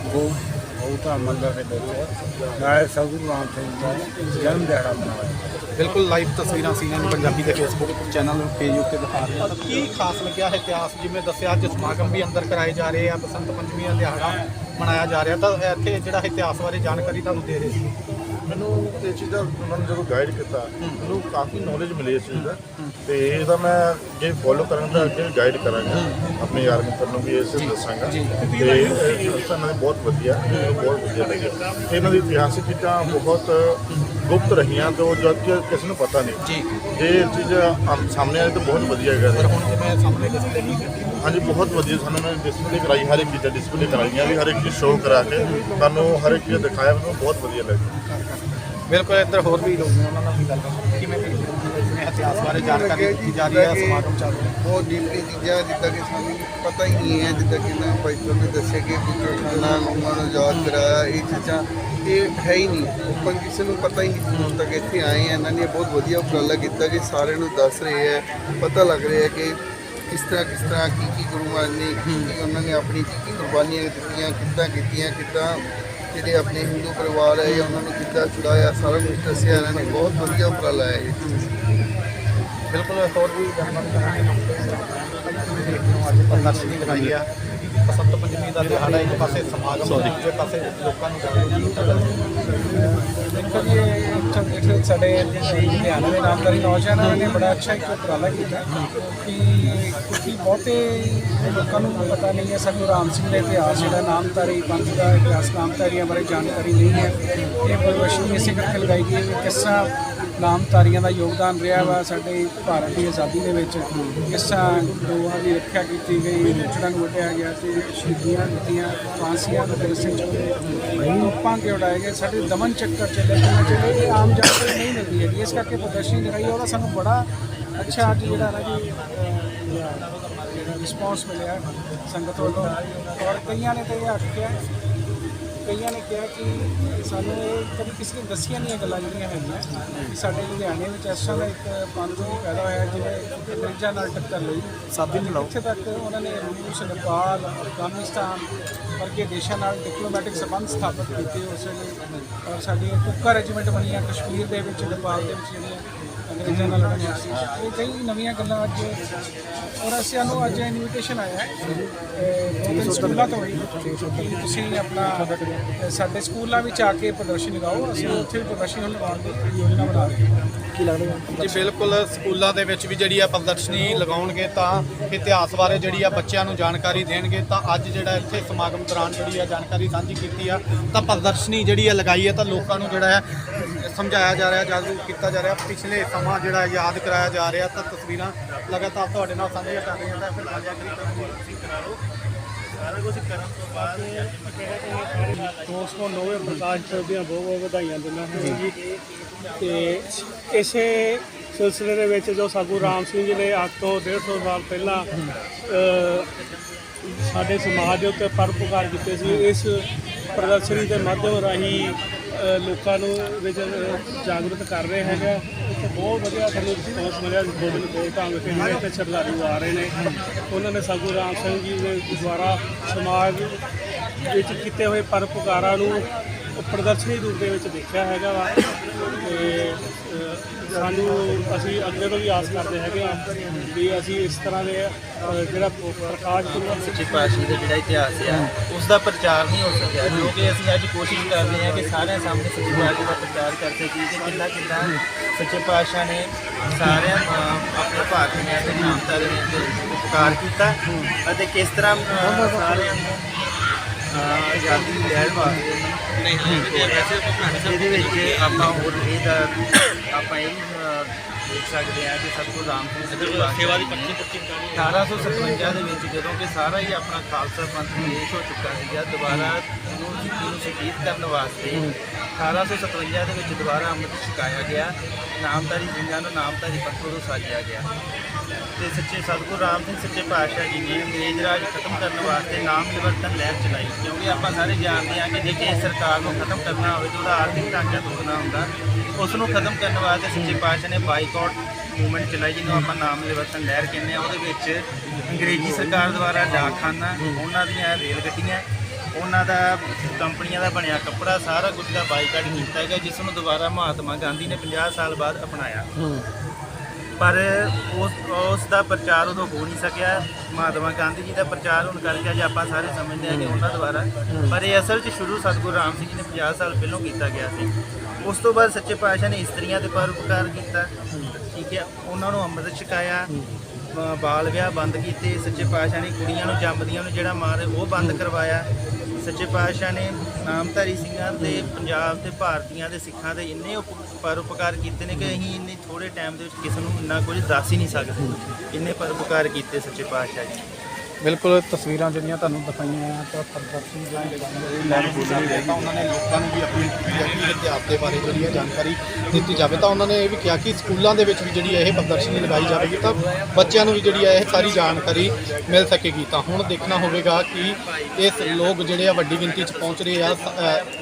ਉਹ ਬਹੁਤਾਂ ਮੰਦਰ ਦੇ ਵਿੱਚ। ਨਾਲੇ ਸਗਰੂ ਰਾਮ ਸਿੰਘ ਜੀ ਦਾ ਜਨਮ ਦਿਹਾੜਾ ਮਨਾਇਆ ਬਿਲਕੁਲ ਲਾਈਵ ਤਸਵੀਰਾਂ ਸੀਨੀਅਰ ਪੰਜਾਬੀ ਦੇ ਫੇਸਬੁੱਕ ਚੈਨਲ ਪੇਜ ਉੱਤੇ ਦਿਖਾ ਰਹੇ ਹਾਂ। ਕੀ ਖਾਸ ਲੱਗਿਆ ਇਤਿਹਾਸ? ਜਿਵੇਂ ਦੱਸਿਆ, ਅੱਜ ਸਮਾਗਮ ਵੀ ਅੰਦਰ ਕਰਾਏ ਜਾ ਰਹੇ ਆ, ਬਸੰਤ ਪੰਚਮੀ ਦਾ ਦਿਹਾੜਾ। ਮਨਾਇਆ ਜਾ ਰਿਹਾ ਤਾਂ ਇੱਥੇ ਜਿਹੜਾ ਇਤਿਹਾਸ ਬਾਰੇ ਜਾਣਕਾਰੀ ਤੁਹਾਨੂੰ ਦੇ ਰਹੇ ਸੀ। ਮੈਨੂੰ ਇਹ ਚੀਜ਼ ਦਾ ਉਹਨਾਂ ਨੇ ਜਦੋਂ ਗਾਈਡ ਕੀਤਾ ਮੈਨੂੰ ਕਾਫੀ ਨੌਲੇਜ ਮਿਲੀ ਇਸ ਚੀਜ਼ ਦਾ। ਤੇ ਇਹਦਾ ਮੈਂ ਅੱਗੇ ਫੋਲੋ ਕਰਨ ਦਾ ਅੱਗੇ ਗਾਈਡ ਕਰਾਂਗਾ ਆਪਣੇ ਯਾਰ ਮਿੱਤਰ ਨੂੰ ਵੀ ਇਸ ਦੱਸਾਂਗਾ। ਤੇ ਇਹ ਸਾਨੂੰ ਬਹੁਤ ਵਧੀਆ ਬਹੁਤ ਵਧੀਆ ਲੱਗਿਆ। ਇਹਨਾਂ ਦੀ ਇਤਿਹਾਸਿਕ ਚੀਜ਼ਾਂ ਬਹੁਤ ਗੁਪਤ ਰਹੀਆਂ ਤੇ ਉਹ ਜਦ ਕਿ ਕਿਸੇ ਨੂੰ ਪਤਾ ਨਹੀਂ। ਜੀ। ਜੇ ਇਹ ਚੀਜ਼ ਆਮ- ਸਾਹਮਣੇ ਆਏ ਤਾਂ ਬਹੁਤ ਵਧੀਆ ਹੈਗਾ ਪਰ ਹੁਣ ਜਿਵੇਂ ਸਾਹਮਣੇ ਡਿਸਪਲੇ ਕੀਤੀ। ਹਾਂਜੀ ਬਹੁਤ ਵਧੀਆ ਸਾਨੂੰ ਮੈਂ ਡਿਸਪਲੇ ਕਰਾਈ ਹਰ ਇੱਕ ਚੀਜ਼ ਡਿਸਪਲੇ ਕਰਾਈਆਂ ਵੀ ਹਰ ਇੱਕ ਚੀਜ਼ ਸ਼ੋਅ ਕਰਾ ਕੇ। ਤੁਹਾਨੂੰ ਹਰ ਇੱਕ ਚੀਜ਼ ਦਿਖਾਇਆ ਮੈਨੂੰ ਬਹੁਤ ਵਧੀਆ ਲੱਗੀ। ਬਿਲਕੁਲ ਇੱਧਰ ਹੋਰ ਵੀ ਲੋਕ ਨੇ ਉਹਨਾਂ ਨਾਲ ਵੀ ਗੱਲ ਕਰਾਂਗੇ ਕਿਵੇਂ ਹੋ ਜਿਵੇਂ ਇਤਿਹਾਸ ਬਾਰੇ ਜਾਣਕਾਰੀ ਦਿੱਤੀ ਜਾ ਰਹੀ ਹੈ ਸਮਾਗਮ ਚੱਲ ਰਿਹਾ ਬਹੁਤ ਡੀਪਲੀ ਚੀਜ਼ਾਂ ਜਿੱਦਾਂ ਕਿ ਸਾਨੂੰ ਪਤਾ ਹੀ ਨਹੀਂ ਹੈ ਜਿੱਦਾਂ ਕਿ ਨਾ ਭਾਈ ਸਾਹਿਬ ਨੇ ਦੱਸਿਆ ਕਿ ਲੋਕਾਂ ਨੂੰ ਯਾਦ ਕਰਾਇਆ ਇਹ ਚੀਜ਼ਾਂ ਇਹ ਹੈ ਹੀ ਨਹੀਂ। ਆਪਾਂ ਕਿਸੇ ਨੂੰ ਪਤਾ ਹੀ ਨਹੀਂ ਹੁਣ ਤੱਕ ਇੱਥੇ ਆਏ ਆ। ਇਹਨਾਂ ਨੇ ਬਹੁਤ ਵਧੀਆ ਉਪਰਾਲਾ ਕੀਤਾ ਕਿ ਸਾਰਿਆਂ ਨੂੰ ਦੱਸ ਰਹੇ ਹੈ ਪਤਾ ਲੱਗ ਰਿਹਾ ਹੈ ਕਿ ਕਿਸ ਤਰ੍ਹਾਂ ਕਿਸ ਤਰ੍ਹਾਂ ਕੀ ਕੀ ਗੁਰੂ ਮਹਾਰਾਜ ਨੇ ਕੀ ਕੀ ਉਹਨਾਂ ਨੇ ਆਪਣੀ ਕੀ ਕੀ ਕੁਰਬਾਨੀਆਂ ਦਿੱਤੀਆਂ ਕਿੱਦਾਂ ਕੀਤੀਆਂ ਕਿੱਦਾਂ ਜਿਹੜੇ ਆਪਣੇ ਹਿੰਦੂ ਪਰਿਵਾਰ ਹੈ ਉਹਨਾਂ ਨੂੰ ਕਿੱਦਾਂ ਛੁਡਾਇਆ ਸਾਰਾ ਕੁਝ ਦੱਸਿਆ। ਇਹਨਾਂ ਨੇ ਬਹੁਤ ਵਧੀਆ ਉਪਰਾਲਾ ਹੈ ਇਹ। ਬਿਲਕੁਲ ਹੋਰ ਵੀ ਗੱਲਬਾਤ ਕਰਾਂਗੇ। ਦੇਖਦੇ ਹੋ ਅੱਜ ਪ੍ਰਦਰਸ਼ਨੀ ਲਗਾਈ ਆ ਬਸੰਤ ਪੰਚਮੀ ਦਾ ਦਿਹਾੜਾ ਇੱਕ ਪਾਸੇ ਸਮਾਗਮ ਦੂਜੇ ਪਾਸੇ ਲੋਕਾਂ ਨੂੰ ਜਾਗਰੂਕ ਕੀਤਾ ਜਾ ਦੇਖੋ ਜੀ ਸਾਡੇ ਲੁਧਿਆਣਾ ਦੇ ਨਾਮਦਾਰੀ ਨੌਜਵਾਨਾਂ ਨੇ ਬੜਾ ਅੱਛਾ ਇੱਕ ਉਪਰਾਲਾ ਕੀਤਾ ਕਿ ਕਿਉਂਕਿ ਬਹੁਤੇ ਲੋਕਾਂ ਨੂੰ ਪਤਾ ਨਹੀਂ ਹੈ ਸਾਨੂੰ ਰਾਮ ਸਿੰਘ ਦਾ ਇਤਿਹਾਸ ਜਿਹੜਾ ਨਾਮਧਾਰੀ ਪੰਥ ਦਾ ਇਤਿਹਾਸ ਨਾਮਧਾਰੀਆਂ ਬਾਰੇ ਜਾਣਕਾਰੀ ਨਹੀਂ ਹੈ। ਇਹ ਪ੍ਰਦਰਸ਼ਨੀ ਇਸੇ ਕਰਕੇ ਲਗਾਈ ਗਈ ਹੈ ਕਿ ਕਿਸ ਤਰ੍ਹਾਂ ਨਾਮਧਾਰੀਆਂ ਦਾ ਯੋਗਦਾਨ ਰਿਹਾ ਵਾ ਸਾਡੇ ਭਾਰਤ ਦੀ ਆਜ਼ਾਦੀ ਦੇ ਵਿੱਚ। ਤਰ੍ਹਾਂ ਦੋਹਾਂ ਦੀ ਰੱਖਿਆ ਕੀਤੀ ਗਈ ਮੁਚੜਾਂ ਨੂੰ ਵਟਿਆ ਗਿਆ ਤੇ ਸ਼ਹੀਦੀਆਂ ਦਿੱਤੀਆਂ ਫਾਂਸੀਆਂ ਦੇ ਰਸਤੇ ਚੱਲੇ ਤੋਪਾਂ ਕੇ ਉਡਾਏ ਗਏ ਸਾਡੇ ਦਮਨ ਚੱਕਰ ਚੱਲੇ ਕਿੰਨਾ ਚੱਲੇ ਇਹ ਆਮ ਜਨਤਾ ਨੂੰ ਨਹੀਂ ਮਿਲਦੀ ਹੈ ਇਸ ਕਰਕੇ ਪ੍ਰਦਰਸ਼ਨੀ ਲਗਾਈ ਉਹਦਾ ਸਾਨੂੰ ਬੜਾ ਅੱਛਾ ਅੱਜ ਜਿਹੜਾ ਨਾ ਜੀ ਰਿਸਪੌਂਸ ਮਿਲਿਆ ਸੰਗਤ ਵੱਲੋਂ। ਔਰ ਕਈਆਂ ਨੇ ਤਾਂ ਇਹ ਆਖਿਆ ਕਈਆਂ ਨੇ ਕਿਹਾ ਕਿ ਸਾਨੂੰ ਇਹ ਕਦੇ ਕਿਸੇ ਨੇ ਦੱਸੀਆਂ ਨਹੀਂ ਇਹ ਗੱਲਾਂ ਜਿਹੜੀਆਂ ਹੈਗੀਆਂ ਕਿ ਸਾਡੇ ਲੁਧਿਆਣੇ ਵਿੱਚ ਇਸ ਤਰ੍ਹਾਂ ਦਾ ਇੱਕ ਵੀ ਪੈਦਾ ਹੋਇਆ ਜਿਹਨੇ ਅੰਗਰੇਜ਼ਾਂ ਨਾਲ ਟੱਕਰ ਲਈ। ਸਾਬੀ ਨਹੀਂ ਲਾਓ। ਇੱਥੇ ਤੱਕ ਉਹਨਾਂ ਨੇ ਰੂਸ ਨੇਪਾਲ ਅਫਗਾਨਿਸਤਾਨ ਵਰਗੇ ਦੇਸ਼ਾਂ ਨਾਲ ਡਿਪਲੋਮੈਟਿਕ ਸੰਬੰਧ ਸਥਾਪਿਤ ਕੀਤੇ ਉਸ ਵੇਲੇ। ਔਰ ਸਾਡੀਆਂ ਕੁੱਕਾ ਰੈਜੀਮੈਂਟ ਬਣੀਆਂ ਕਸ਼ਮੀਰ ਦੇ ਵਿੱਚ ਨੇਪਾਲ ਦੇ ਵਿੱਚ ਜਿਹੜੀਆਂ ਅੰਗਰੇਜ਼ਾਂ ਨਾਲ ਲੜਨ ਸੀ? ਇਹ ਕਈ ਨਵੀਆਂ ਗੱਲਾਂ ਅੱਜ ਔਰ ਅਸੀਂ ਨੂੰ ਅੱਜ ਇਨਵੀਟੇਸ਼ਨ ਆਇਆ ਹੈ। ਤਿੰਨ ਸਕੂਲਾਂ ਤੋਂ ਵੀ ਕਿ ਤੁਸੀਂ ਆਪਣਾ ਸਾਡੇ ਸਕੂਲਾਂ ਵਿੱਚ ਆ ਕੇ ਪ੍ਰਦਰਸ਼ਨ ਲਗਾਓ। ਅਸੀਂ ਉੱਥੇ ਵੀ ਪ੍ਰਦਰਸ਼ਨ ਲਗਾਉਣ ਦੀ ਯੋਜਨਾ ਬਣਾ ਰਹੇ ਹਾਂ। ਜੀ ਬਿਲਕੁਲ ਸਕੂਲਾਂ ਦੇ ਵਿੱਚ ਵੀ ਜਿਹੜੀ ਆ ਪ੍ਰਦਰਸ਼ਨੀ ਲਗਾਉਣਗੇ ਤਾਂ ਇਤਿਹਾਸ ਬਾਰੇ ਜਿਹੜੀ ਆ ਬੱਚਿਆਂ ਨੂੰ ਜਾਣਕਾਰੀ ਦੇਣਗੇ ਤਾਂ ਅੱਜ ਜਿਹੜਾ ਇੱਥੇ ਸਮਾਗਮ ਦੌਰਾਨ ਜਿਹੜੀ ਆ ਜਾਣਕਾਰੀ ਸਾਂਝੀ ਕੀਤੀ ਆ ਤਾਂ ਪ੍ਰਦਰਸ਼ਨੀ ਜਿਹੜੀ ਆ ਲਗਾਈ ਹੈ ਤਾਂ ਲੋਕਾਂ ਨੂੰ ਜਿਹੜਾ ਹੈ ਸਮਝਾਇਆ ਜਾ ਰਿਹਾ ਜਾਗਰੂਕ ਕੀਤਾ ਜਾ ਰਿਹਾ। ਪਿਛਲੇ ਸਮਾਂ ਜਿਹੜਾ ਯਾਦ ਕਰਾਇਆ ਜਾ ਰਿਹਾ ਤਾਂ ਤਸਵੀਰਾਂ ਲਗਾਤਾਰ ਤੁਹਾਡੇ ਨਾਲ ਸਾਂਝੀਆਂ ਕਰ ਰਹੀਆਂ ਤਾਂ ਫਿਰ ਸਾਂਝਾ ਕਰੀ ਲਓ। ਸਾਰਾ ਕੁਝ ਕਰਨ ਤੋਂ ਬਾਅਦ 209ਵੇਂ ਪ੍ਰਕਾਸ਼ ਪੁਰਬ ਦੀਆਂ ਬਹੁਤ ਬਹੁਤ ਵਧਾਈਆਂ ਦਿੰਦਾ ਹਾਂ ਜੀ। ਤੇ ਇਸੇ ਸਿਲਸਿਲੇ ਦੇ ਵਿੱਚ ਜੋ ਸਾਗੂ ਰਾਮ ਸਿੰਘ ਜੀ ਨੇ ਅੱਜ ਤੋਂ 150 ਸਾਲ ਪਹਿਲਾਂ ਸਾਡੇ ਸਮਾਜ ਦੇ ਉੱਤੇ ਪਰਉਪਕਾਰ ਕੀਤੇ ਸੀ ਇਸ ਪ੍ਰਦਰਸ਼ਨੀ ਦੇ ਮਾਧਿਅਮ ਰਾਹੀਂ ਲੋਕਾਂ ਨੂੰ ਵਿੱਚ ਜਾਗਰੂਕ ਕਰ ਰਹੇ ਹੈਗੇ ਆ। ਬਹੁਤ ਵਧੀਆ ਸਾਨੂੰ ਰਿਸਪੌਂਸ ਮਿਲਿਆ ਗੋਬਿੰਦ ਕੋਲ ਢੰਗ ਤੇ ਜਿਹੜੇ ਇੱਥੇ ਸ਼ਰਧਾਲੂ ਆ ਰਹੇ ਨੇ ਉਹਨਾਂ ਨੇ ਸਾਗੂ ਰਾਮ ਸਿੰਘ ਜੀ ਦੇ ਦੁਆਰਾ ਸਮਾਜ ਵਿੱਚ ਕੀਤੇ ਹੋਏ ਪਰਉਪਕਾਰਾਂ ਨੂੰ ਪ੍ਰਦਰਸ਼ਨੀ ਰੂਪ ਦੇ ਵਿੱਚ ਦੇਖਿਆ ਹੈਗਾ ਵਾ ਤੇ ਅ, ਸਾਨੂੰ ਅਸੀਂ ਅੱਗੇ ਤੋਂ ਵੀ ਆਸ ਕਰਦੇ ਹੈਗੇ ਆ ਵੀ ਅਸੀਂ ਇਸ ਤਰ੍ਹਾਂ ਦੇ ਅ, ਜਿਹੜਾ ਪ੍ਰਕਾਸ਼ ਪੁਰਬ ਸੱਚੇ ਪਾਤਸ਼ਾਹ ਦਾ ਜਿਹੜਾ ਇਤਿਹਾਸ ਆ ਉਸ ਦਾ ਪ੍ਰਚਾਰ ਨਹੀਂ ਹੋ ਸਕਿਆ। ਕਿਉਂਕਿ ਅਸੀਂ ਅੱਜ ਕੋਸ਼ਿਸ਼ ਕਰ ਰਹੇ ਹਾਂ ਕਿ ਸਾਰਿਆਂ ਸਾਹਮਣੇ ਸੱਚੇ ਪਾਤਸ਼ਾਹ ਦਾ ਪ੍ਰਚਾਰ ਕਰ ਸਕੀਏ ਕਿ ਕਿੰਨਾ ਕਿੰਨਾ ਸੱਚੇ ਪਾਤਸ਼ਾਹ ਨੇ ਸਾਰਿਆਂ ਅਹ, ਆਪਣੇ ਭਾਰਤੀਆਂ ਦੇ ਨਾਮਧਾਰੀ ਦੇ ਉਪਕਾਰ ਕੀਤਾ ਅਤੇ ਕਿਸ ਤਰ੍ਹਾਂ ਅਹ, ਸਾਰਿਆਂ ਨੂੰ ਅਹ, ਆਜ਼ਾਦੀ ਵਾਸਤੇ ਇਹਦੇ ਵਿੱਚ ਆਪਾਂ ਹੋਰ ਇਹਦਾ ਆਪਾਂ ਇਹ ਦੇਖ ਸਕਦੇ ਹਾਂ ਕਿ ਸਤਿਗੁਰੂ ਰਾਮ ਸਿੰਘ ਸੇਵਾ ਦੀ 1857 ਦੇ। ਵਿੱਚ ਜਦੋਂ ਕਿ ਸਾਰਾ ਹੀ ਆਪਣਾ ਖਾਲਸਾ ਪੰਥ ਦੇਸ਼ ਹੋ ਚੁੱਕਾ ਸੀਗਾ ਦੁਬਾਰਾ ਸਿੱਖੀ ਨੂੰ ਸ਼ਹੀਦ ਕਰਨ ਵਾਸਤੇ 1857 ਦੇ ਵਿੱਚ ਦੁਬਾਰਾ ਅੰਮ੍ਰਿਤ ਛਕਾਇਆ ਗਿਆ। ਨਾਮਧਾਰੀ ਸਿੰਘਾਂ ਨੂੰ ਨਾਮਧਾਰੀ ਪੰਥ ਉਦੋਂ ਸਾਜਿਆ ਗਿਆ। ਤੇ ਸੱਚੇ ਸਤਿਗੁਰੂ ਰਾਮ ਸਿੰਘ ਸੱਚੇ ਪਾਤਸ਼ਾਹ ਜੀ ਨੇ ਅੰਗਰੇਜ਼ ਰਾਜ ਖਤਮ ਕਰਨ ਵਾਸਤੇ ਨਾਮ ਨਿਵਰਤਨ ਲਹਿਰ ਚਲਾਈ, ਕਿਉਂਕਿ ਆਪਾਂ ਸਾਰੇ ਜਾਣਦੇ ਹਾਂ ਕਿ ਜੇ ਕਿਸੇ ਸਰਕਾਰ ਨੂੰ ਖਤਮ ਕਰਨਾ ਹੋਵੇ ਤਾਂ ਉਹਦਾ ਆਰਥਿਕ ਢਾਂਚਾ ਤੋੜਨਾ ਹੁੰਦਾ। ਉਸ ਨੂੰ ਖਤਮ ਕਰਨ ਵਾਸਤੇ ਸੱਚੇ ਪਾਤਸ਼ਾਹ ਨੇ ਬਾਈਕਾਟ ਮੂਵਮੈਂਟ ਚਲਾਈ, ਜਿਹਨੂੰ ਆਪਾਂ ਨਾਮ ਨਿਵਰਤਨ ਲਹਿਰ ਕਹਿੰਦੇ ਆ ਉਹਦੇ ਵਿੱਚ ਅੰਗਰੇਜ਼ੀ ਸਰਕਾਰ ਦੁਆਰਾ ਡਾਕਖਾਨਾ, ਉਹਨਾਂ ਦੀਆਂ ਰੇਲ ਗੱਡੀਆਂ, ਉਹਨਾਂ ਦਾ ਕੰਪਨੀਆਂ ਦਾ ਬਣਿਆ ਕੱਪੜਾ, ਸਾਰਾ ਕੁਝ ਦਾ ਬਾਈਕਾਟ ਕੀਤਾ ਗਿਆ, ਜਿਸ ਨੂੰ ਦੁਬਾਰਾ ਮਹਾਤਮਾ ਗਾਂਧੀ ਨੇ 50 ਸਾਲ ਬਾਅਦ ਅਪਣਾਇਆ। ਪਰ ਉਸ ਉਸ ਦਾ ਪ੍ਰਚਾਰ ਉਦੋਂ ਹੋ ਨਹੀਂ ਸਕਿਆ। ਮਹਾਤਮਾ ਗਾਂਧੀ ਜੀ ਦਾ ਪ੍ਰਚਾਰ ਹੋਣ ਕਰਕੇ ਅੱਜ ਆਪਾਂ ਸਾਰੇ ਸਮਝਦੇ ਹਾਂ ਕਿ ਉਹਨਾਂ ਦੁਆਰਾ। ਪਰ ਇਹ ਅਸਲ 'ਚ ਸ਼ੁਰੂ ਸਤਿਗੁਰੂ ਰਾਮ ਸਿੰਘ ਜੀ ਨੇ 50 ਸਾਲ ਪਹਿਲਾਂ ਕੀਤਾ ਗਿਆ ਸੀ। ਉਸ ਤੋਂ ਬਾਅਦ ਸੱਚੇ ਪਾਤਸ਼ਾਹ ਨੇ ਇਸਤਰੀਆਂ ਦੇ ਪਰਉਪਕਾਰ ਕੀਤਾ। ਠੀਕ ਹੈ, ਉਹਨਾਂ ਨੂੰ ਅੰਮ੍ਰਿਤ ਛਕਾਇਆ ਬਾਲ ਵਿਆਹ ਬੰਦ ਕੀਤੇ, ਸੱਚੇ ਪਾਤਸ਼ਾਹ ਨੇ ਕੁੜੀਆਂ ਨੂੰ, ਜੰਮਦੀਆਂ ਨੂੰ ਜਿਹੜਾ ਮਾਰ ਉਹ ਬੰਦ ਕਰਵਾਇਆ। ਸੱਚੇ ਪਾਤਸ਼ਾਹ ਨੇ ਨਾਮਧਾਰੀ ਸਿੰਘਾਂ ਤੇ ਪੰਜਾਬ ਤੇ ਭਾਰਤੀਆਂ ਦੇ ਸਿੱਖਾਂ ਦੇ ਇੰਨੇ ਉਪ- ਪਰਉਪਕਾਰ ਕੀਤੇ ਨੇ ਕਿ ਅਸੀਂ ਇੰਨੇ ਥੋੜੇ ਟਾਈਮ ਦੇ ਵਿੱਚ ਕਿਸੇ ਨੂੰ ਇੰਨਾ ਕੁਝ ਦੱਸ ਹੀ ਨਹੀਂ ਸਕਦੇ। ਇੰਨੇ ਪਰਉਪਕਾਰ ਕੀਤੇ ਸੱਚੇ ਪਾਤਸ਼ਾਹ ਜੀ। ਬਿਲਕੁਲ ਤਸਵੀਰਾਂ ਜਿਹੜੀਆਂ ਤੁਹਾਨੂੰ ਦਿਖਾਈਆਂ ਆ, ਤਾਂ ਪ੍ਰਦਰਸ਼ਨੀ ਜਿਹੜੀ ਲਗਾਈ ਗਈ ਤਾਂ ਉਹਨਾਂ ਨੇ ਲੋਕਾਂ ਨੂੰ ਵੀ ਆਪਣੀ ਪੰਜਾਬੀ ਇਤਿਹਾਸ ਦੇ ਬਾਰੇ ਜਿਹੜੀ ਹੈ ਜਾਣਕਾਰੀ ਦਿੱਤੀ ਜਾਵੇ। ਤਾਂ ਉਹਨਾਂ ਨੇ ਇਹ ਵੀ ਕਿਹਾ ਕਿ ਸਕੂਲਾਂ ਦੇ ਵਿੱਚ ਵੀ ਜਿਹੜੀ ਇਹ ਪ੍ਰਦਰਸ਼ਨੀ ਲਗਾਈ ਜਾਵੇਗੀ, ਤਾਂ ਬੱਚਿਆਂ ਨੂੰ ਵੀ ਜਿਹੜੀ ਹੈ ਇਹ ਸਾਰੀ ਜਾਣਕਾਰੀ ਮਿਲ ਸਕੇਗੀ। ਤਾਂ ਹੁਣ ਦੇਖਣਾ ਹੋਵੇਗਾ ਕਿ ਇਸ ਲੋਕ ਜਿਹੜੇ ਆ ਵੱਡੀ ਗਿਣਤੀ 'ਚ ਪਹੁੰਚ ਰਹੇ ਆ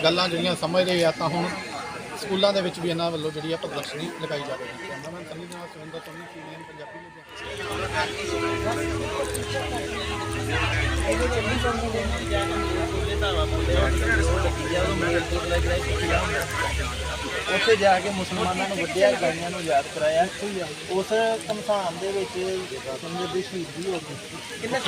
ਗੱਲਾਂ ਜਿਹੜੀਆਂ ਸਮਝ ਰਹੇ ਆ, ਤਾਂ ਹੁਣ ਸਕੂਲਾਂ ਦੇ ਵਿੱਚ ਵੀ ਇਹਨਾਂ ਵੱਲੋਂ ਜਿਹੜੀ ਆ ਪ੍ਰਦਰਸ਼ਨੀ ਲਗਾਈ ਜਾਵੇਗੀ ਕੈਮਰਾਮੈਨ ਸੰਨੀ ਦੇ ਨਾਲ ਸੁਰਿੰਦਰ ਸੋਨੀ ਸੀਨੀਅਰ ਪੰਜਾਬੀ ਉੱਥੇ ਜਾ ਕੇ ਮੁਸਲਮਾਨਾਂ ਨੂੰ ਵੱਡਿਆ ਗਾਈਆਂ ਨੂੰ ਯਾਦ ਕਰਾਇਆ। ਉਸ ਕਮਸਾਨ ਦੇ ਵਿੱਚ ਸੰਗਤ ਦੀ ਸ਼ਹੀਦੀ ਹੋ ਗਈ। ਕਿੰਨੇ